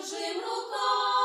чужим рукам.